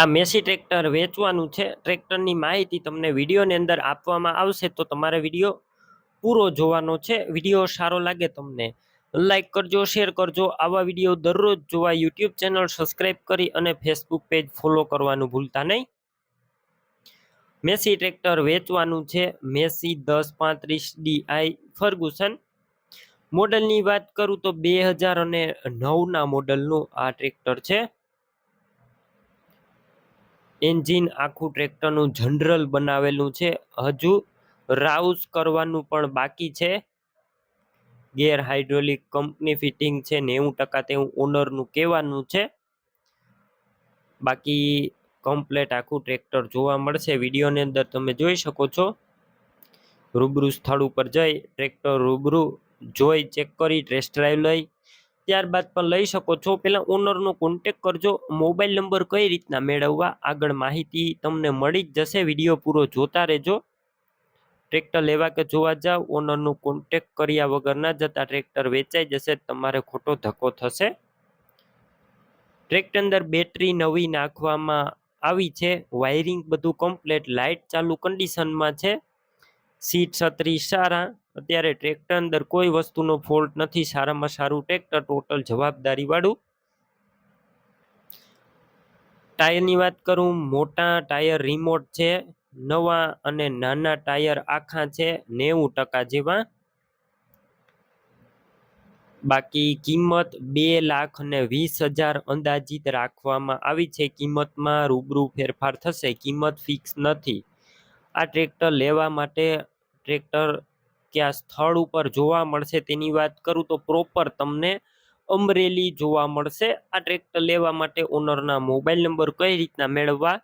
આ Massey tractor વેચવાનું છે. ટ્રેક્ટરની માહિતી તમને વિડીયોની અંદર આપવામાં આવશે, તો તમારે વીડિયો પૂરો જોવાનો છે. વીડિયો સારો લાગે તમને લાઈક કરજો, શેર કરજો. આવા વીડિયો દરરોજ જોવા યુટ્યુબ ચેનલ સબસ્ક્રાઈબ કરી અને ફેસબુક પેજ ફોલો કરવાનું ભૂલતા નહીં. મેસી ટ્રેક્ટર વેચવાનું છે. મેસી દસ પાંત્રીસ ડીઆઈ ફર્ગુસન. મોડલની વાત કરું તો બે હજાર અને નવના મોડલનું આ ટ્રેક્ટર છે. એન્જિન આખું ટ્રેક્ટરનું જનરલ બનાવેલું છે. હજુ રાઉસ કરવાનું પણ બાકી છે. ગેર હાઇડ્રોલિક કંપની ફિટિંગ છે, નેવું ટકા તેવું ઓનરનું કહેવાનું છે. બાકી કમ્પ્લેટ આખું ટ્રેક્ટર જોવા મળશે. વિડીયોની અંદર તમે જોઈ શકો છો. રૂબરૂ સ્થળ ઉપર જઈ ટ્રેક્ટર રૂબરૂ જોઈ ચેક કરી, ટેસ્ટ ડ્રાઈવ લઈ ત્યારબાદ પણ લઈ શકો છો. પહેલાં ઓનરનો કોન્ટેક કરજો. મોબાઈલ નંબર કઈ રીતના મેળવવા? આગળ માહિતી તમને મળી જ જશે. વીડિયો પૂરો જોતા રહેજો. ટ્રેક્ટર લેવા કે જોવા જાવ ઓનરનો કોન્ટેક કર્યા વગર ના જતા ટ્રેક્ટર વેચાઈ જશે, તમારે ખોટો ધક્કો થશે. ટ્રેક્ટર અંદર બેટરી નવી નાખવામાં આવી છે. વાયરિંગ બધું કમ્પ્લેટ લાઇટ ચાલુ કન્ડિશનમાં છે. સીટ છત્રી સારા. અત્યારે ટ્રેક્ટર અંદર કોઈ વસ્તુનો ફોલ્ટ નથી, સારામાં સારું ટ્રેક્ટર ટોટલ જવાબદારી વાળું ટાયરની વાત કરું, મોટા ટાયર રિમોટ છે, નવા અને નાના ટાયર આખા છે, નેવું ટકા જેવા. બાકી કિંમત બે લાખ અને વીસ હજાર અંદાજિત રાખવામાં આવી છે. કિંમતમાં રૂબરૂ ફેરફાર થશે, કિંમત ફિક્સ નથી. આ ટ્રેક્ટર લેવા માટે ટ્રેક્ટર ક્યાં સ્થળ ઉપર જોવા મળશે તેની વાત કરું તો પ્રોપર તમને અમરેલી જોવા મળશે. આ ટ્રેક્ટર લેવા માટે ઓનરના મોબાઈલ નંબર કઈ રીતના મેળવવા?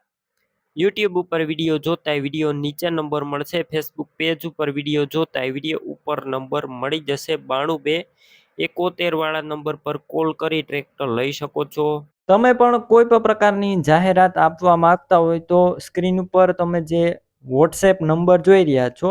યુટ્યુબ ઉપર વીડિયો જોતા વીડિયો નીચે નંબર મળશે. ફેસબુક પેજ ઉપર વીડિયો જોતા વીડિયો ઉપર નંબર મળી જશે. બાણું બે એકોતેર વાળા નંબર પર કોલ કરી ટ્રેક્ટર લઈ શકો છો. તમે પણ કોઈ પણ પ્રકારની જાહેરાત આપવા માંગતા હોય તો સ્ક્રીન ઉપર તમે જે વોટ્સએપ નંબર જોઈ રહ્યા છો